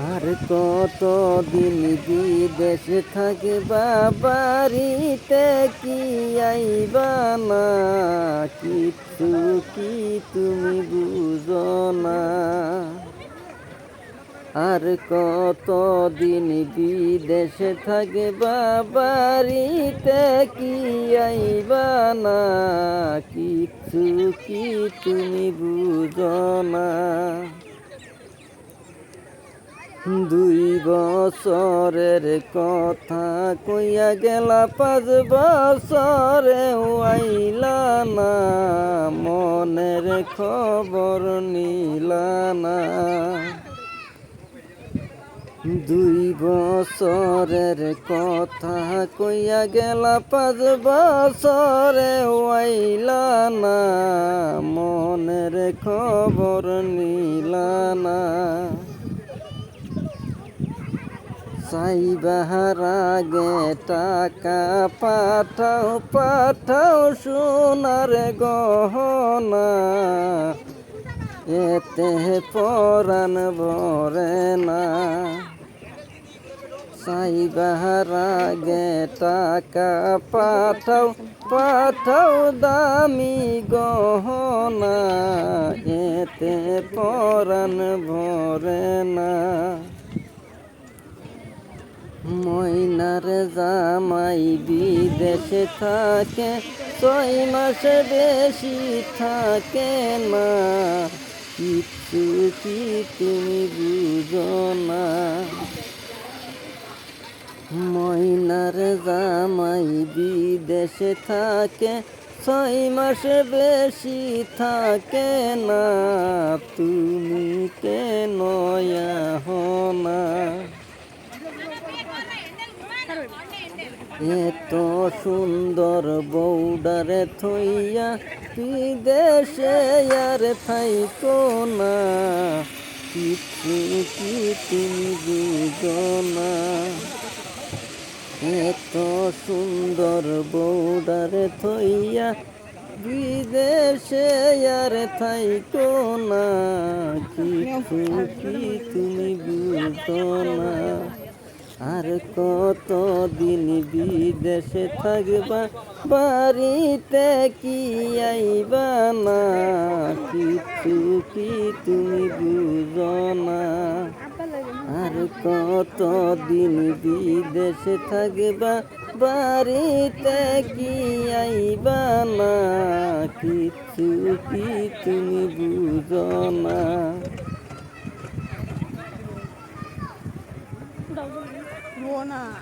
আর কত দিন বিদেশে থাকবা বাড়িতে কি আইবা না কিছু কি তুমি বুঝো না। আর কত দিন বিদেশে থাকবা বাড়িতে কি আইবা না কিছু কি তুমি বুঝো না। দুই বছরের কথা কইয়া গেলা, পাঁচ বছরে আইলা না, মনের খবর নিলা না। দুই বছরের কথা কইয়া গেলা, পাঁচ বছরে আইলা না, মনের খবর নিলা না। সাইবার আগে টাকা পাঠাও পাঠাও সোনার গহনা। এতে পরাণ ভরে না। সাইবার আগে টাকা পাঠাও পাঠাও দামি গহনা। এতে পরাণ ভরে না। ময়নার জামাই বিদেশে থাকে, ছয় মাস বেশি থাকে না কিছু কি তুমি বুঝো না। ময়নার জামাই বিদেশে থাকে, ছয় মাস বেশি থাকে না। তুমি কেন না? এত সুন্দর বৌডারে থইয়া তুই দেশে আর থাইকো না? কিছু কি তুমি বুঝো না এত সুন্দর বৌডারে থইয়া বিদেশে আর থাইকো না? কিছু কি তুমি বুঝো না আর কত দিন বিদেশে থাকবা, বাড়িতে কি আইবা না? কিছু কি তুমি বুঝো না? আর কত দিন বিদেশে থাকবা, বাড়িতে কি আইবা না? কিছু কি তুমি বুঝো না? 多呢。